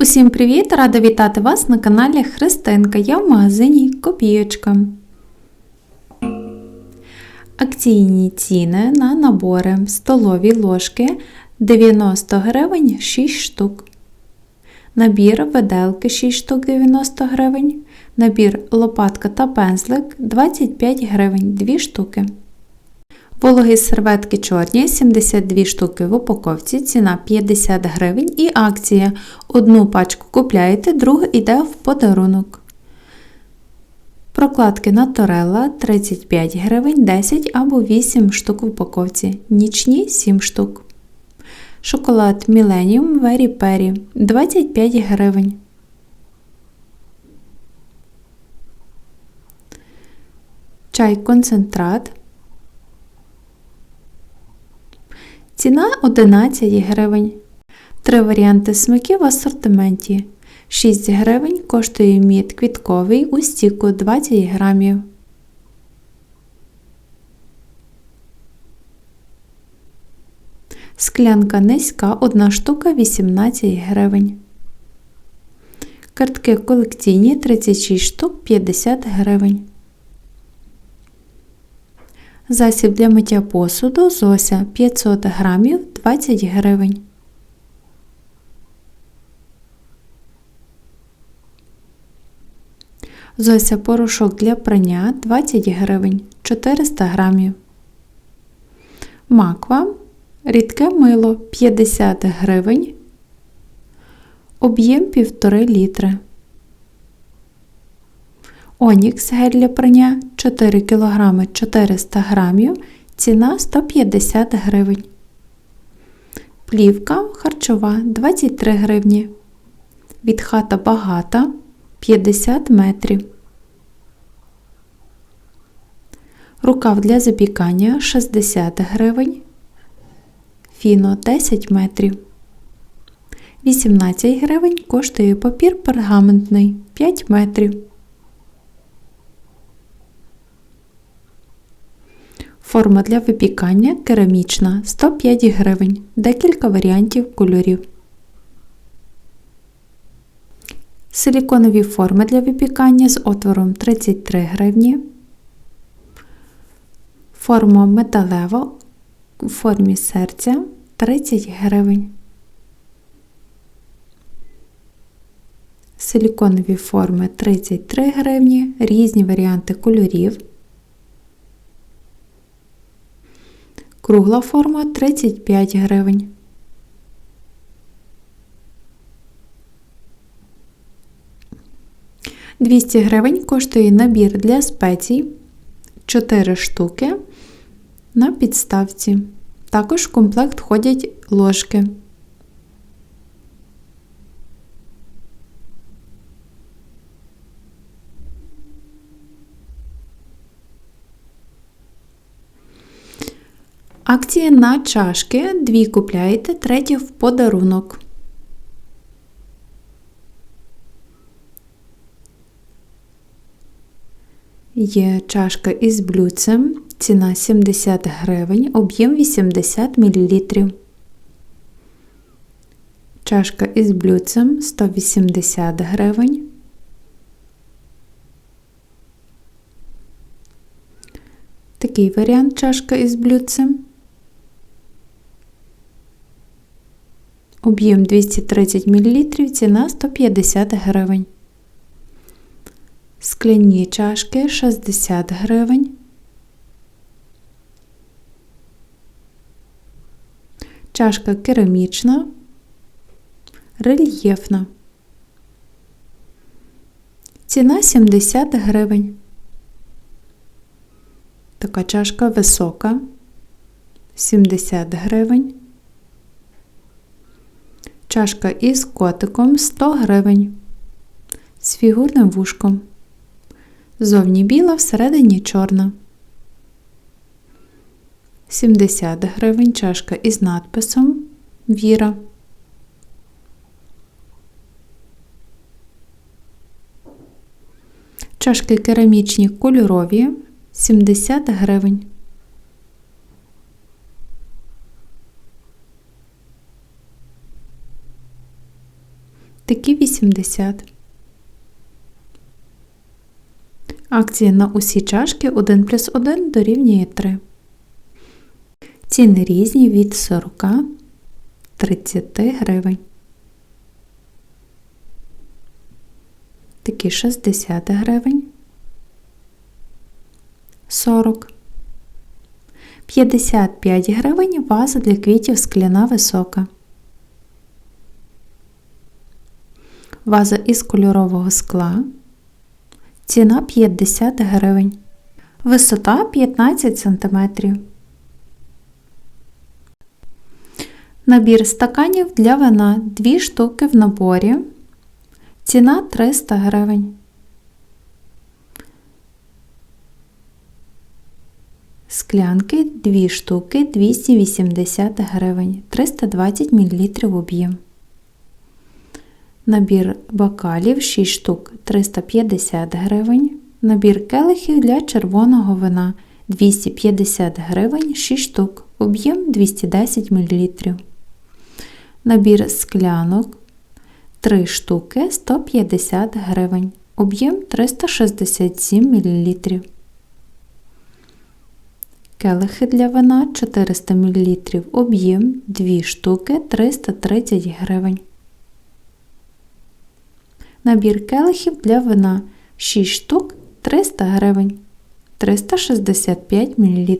Усім привіт! Рада вітати вас на каналі Христинка. Я в магазині Копієчка. Акційні ціни на набори столові ложки 90 гривень 6 штук. Набір виделки 6 штук 90 гривень. Набір лопатка та пензлик 25 гривень 2 штуки. Вологі серветки чорні 72 штуки в упаковці, ціна 50 гривень і акція. Одну пачку купляєте, другу йде в подарунок. Прокладки Наторелла 35 гривень, 10 або 8 штук в упаковці. Нічні 7 штук. Шоколад Millennium Very Perry 25 гривень. Чай концентрат Ціна 11 гривень. Три варіанти смаків в асортименті. 6 гривень коштує мід квітковий у стіку 20 грамів. Склянка низька 1 штука 18 гривень. Картки колекційні 36 штук 50 гривень. Засіб для миття посуду Зося 500 грамів 20 гривень. Зося порошок для прання 20 гривень 400 грамів. Маква рідке мило 50 гривень. Об'єм 1,5 літри. Онікс гель для прання 4 кг 400 г, ціна 150 гривень. Плівка харчова 23 гривні. Від хата багата 50 метрів. Рукав для запікання 60 гривень. Фіно 10 метрів. 18 гривень коштує папір пергаментний 5 метрів. Форма для випікання керамічна 105 гривень, декілька варіантів кольорів. Силіконові форми для випікання з отвором 33 гривні. Форма металева у формі серця 30 гривень. Силіконові форми 33 гривні, різні варіанти кольорів. Кругла форма 35 гривень. Двісті гривень коштує набір для спецій 4 штуки на підставці. Також в комплект входять ложки. Акція на чашки. Дві купляєте, третю в подарунок. Є чашка із блюдцем. Ціна 70 гривень, об'єм 80 мл. Чашка із блюдцем 180 гривень. Такий варіант чашка із блюдцем. Об'єм 230 мл, ціна 150 гривень. Скляні чашки 60 гривень. Чашка керамічна, рельєфна. Ціна 70 гривень. Така чашка висока, 70 гривень. Чашка із котиком 100 гривень. З фігурним вушком. Зовні біла, всередині чорна. 70 гривень чашка із надписом Віра. Чашки керамічні кольорові 70 гривень. Такі 80. Акція на усі чашки 1 плюс 1 дорівнює 3. Ціни різні від 40 30 гривень. Такі 60 гривень. 40. 55 гривень ваза для квітів скляна висока. Ваза із кольорового скла. Ціна 50 гривень. Висота 15 см. Набір стаканів для вина 2 штуки в наборі. Ціна 300 гривень. Склянки 2 штуки 280 гривень, 320 мл об'єм. Набір бокалів 6 штук 350 гривень. Набір келихів для червоного вина 250 гривень 6 штук, об'єм 210 мл. Набір склянок 3 штуки 150 гривень, об'єм 367 мл. Келихи для вина 400 мл, об'єм 2 штуки 330 гривень. Набір келихів для вина 6 штук 300 гривень 365 мл.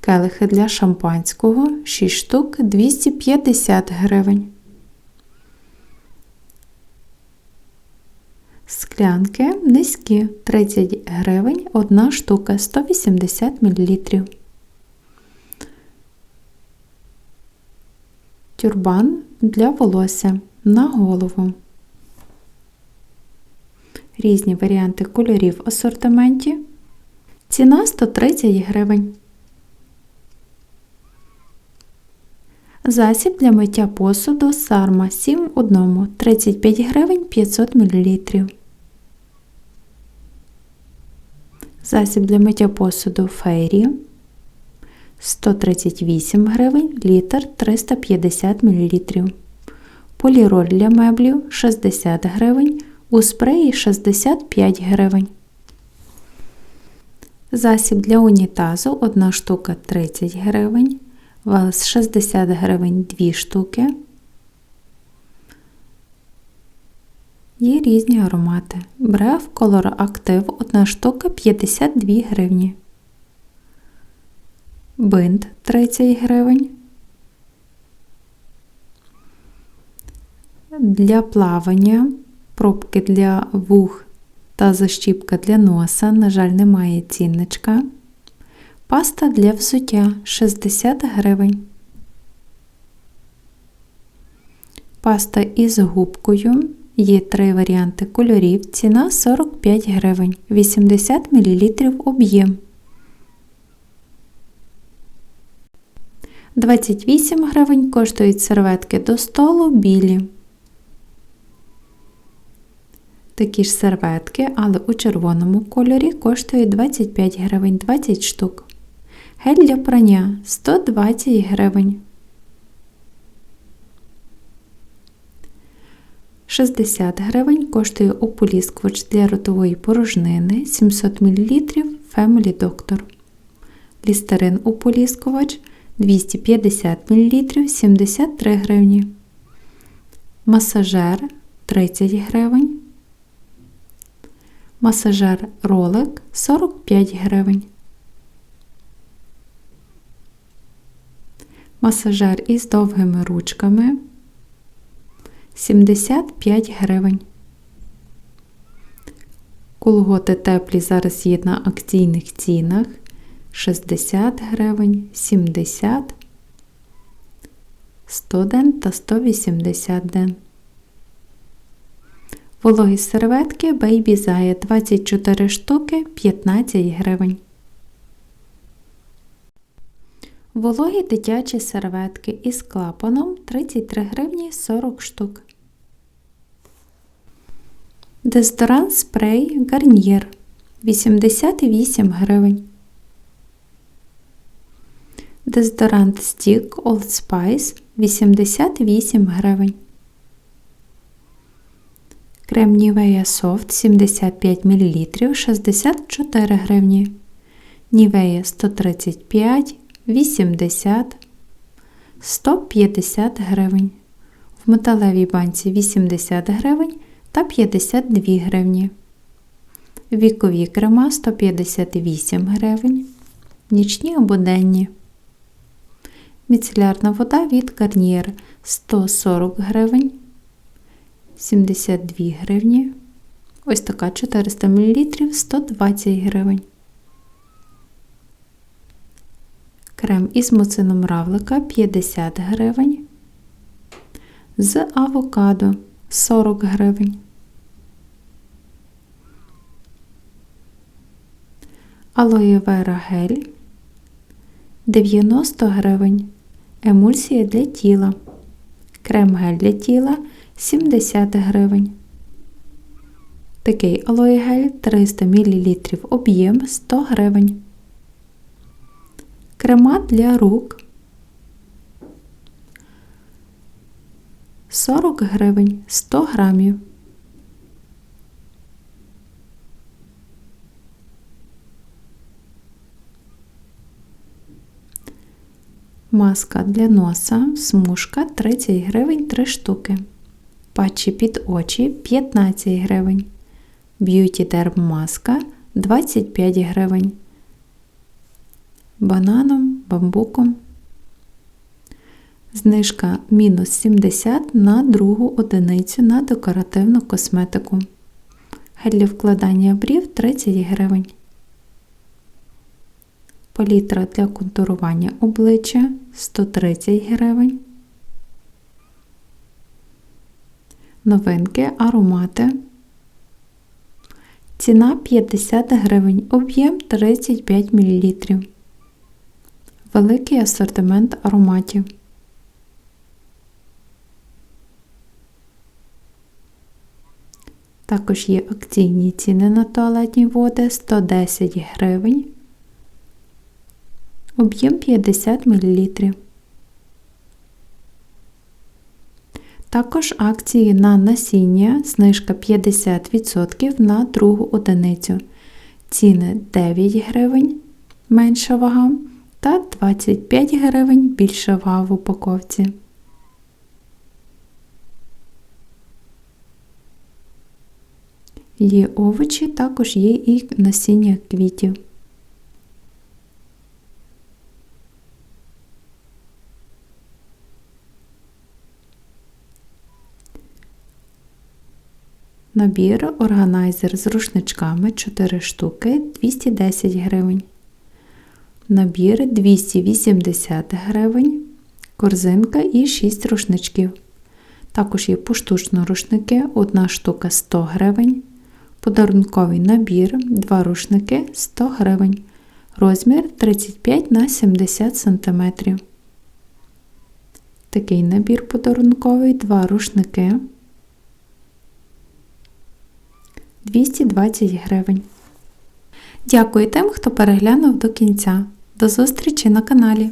Келихи для шампанського 6 штук 250 гривень. Склянки низькі 30 гривень 1 штука 180 мл. Тюрбан для волосся на голову. Різні варіанти кольорів в асортименті. Ціна 130 гривень. Засіб для миття посуду Сарма 7 в 1 35 гривень 500 мл. Засіб для миття посуду Фейрі 138 гривень літр 350 мл. Поліроль для меблів 60 гривень. У спреї 65 гривень. Засіб для унітазу 1 штука 30 гривень. Валс 60 гривень 2 штуки. Є різні аромати. Брев Color Active 1 штука 52 гривні. Бинт 30 гривень. Для плавання пробки для вух та защіпка для носа, на жаль, немає цінничка. Паста для взуття 60 гривень. Паста із губкою. Є три варіанти кольорів. Ціна 45 гривень, 80 мл об'єм. 28 гривень коштують серветки до столу білі. Такі ж серветки, але у червоному кольорі коштують 25 гривень 20 штук. Гель для прання 120 гривень. 60 гривень коштує ополіскувач для ротової порожнини 700 мл Family Doctor. Лістерин ополіскувач 250 мл 73 гривні. Масажер 30 гривень. Масажер ролик 45 гривень. Масажер із довгими ручками 75 гривень. Колготи теплі зараз є на акційних цінах 60 гривень, 70, 100 ден та 180 ден. Вологі серветки Baby Zaya 24 штуки 15 гривень. Вологі дитячі серветки із клапаном 33 гривні 40 штук. Дезодорант спрей Garnier 88 гривень. Дезодорант стік Old Spice 88 гривень. Крем Нівея Софт 75 мл 64 гривні. Нівея 135, 80, 150 гривень. В металевій банці 80 гривень та 52 гривні. Вікові крема 158 гривень. Нічні або денні. Міцелярна вода від Garnier 140 гривень. 72 гривні. Ось така 400 мл 120 гривень. Крем із муцином равлика 50 гривень. З авокадо 40 гривень. Алоє вера гель 90 гривень. Емульсія для тіла. Крем гель для тіла 70 гривень. Такий алоє гель 300 мл об'єм 100 гривень. Крема для рук 40 гривень 100 грамів. Маска для носа, смужка 30 гривень 3 штуки. Патчі під очі 15 гривень. Б'юті дерм маска 25 гривень. Бананом, бамбуком. Знижка мінус 70 на другу одиницю на декоративну косметику. Гель для вкладання брів 30 гривень. Палітра для контурування обличчя 130 гривень. Новинки, аромати. Ціна 50 гривень, об'єм 35 мл. Великий асортимент ароматів. Також є акційні ціни на туалетні води 110 гривень, об'єм 50 мл. Також акції на насіння, знижка 50% на другу одиницю. Ціни 9 гривень менша вага та 25 гривень більша вага в упаковці. Є овочі, також є і насіння квітів. Набір органайзер з рушничками 4 штуки 210 гривень. Набір 280 гривень, корзинка і 6 рушничків. Також є поштучно рушники, 1 штука 100 гривень. Подарунковий набір, 2 рушники 100 гривень. Розмір 35 на 70 см. Такий набір подарунковий, 2 рушники 220 гривень. Дякую тим, хто переглянув до кінця. До зустрічі на каналі!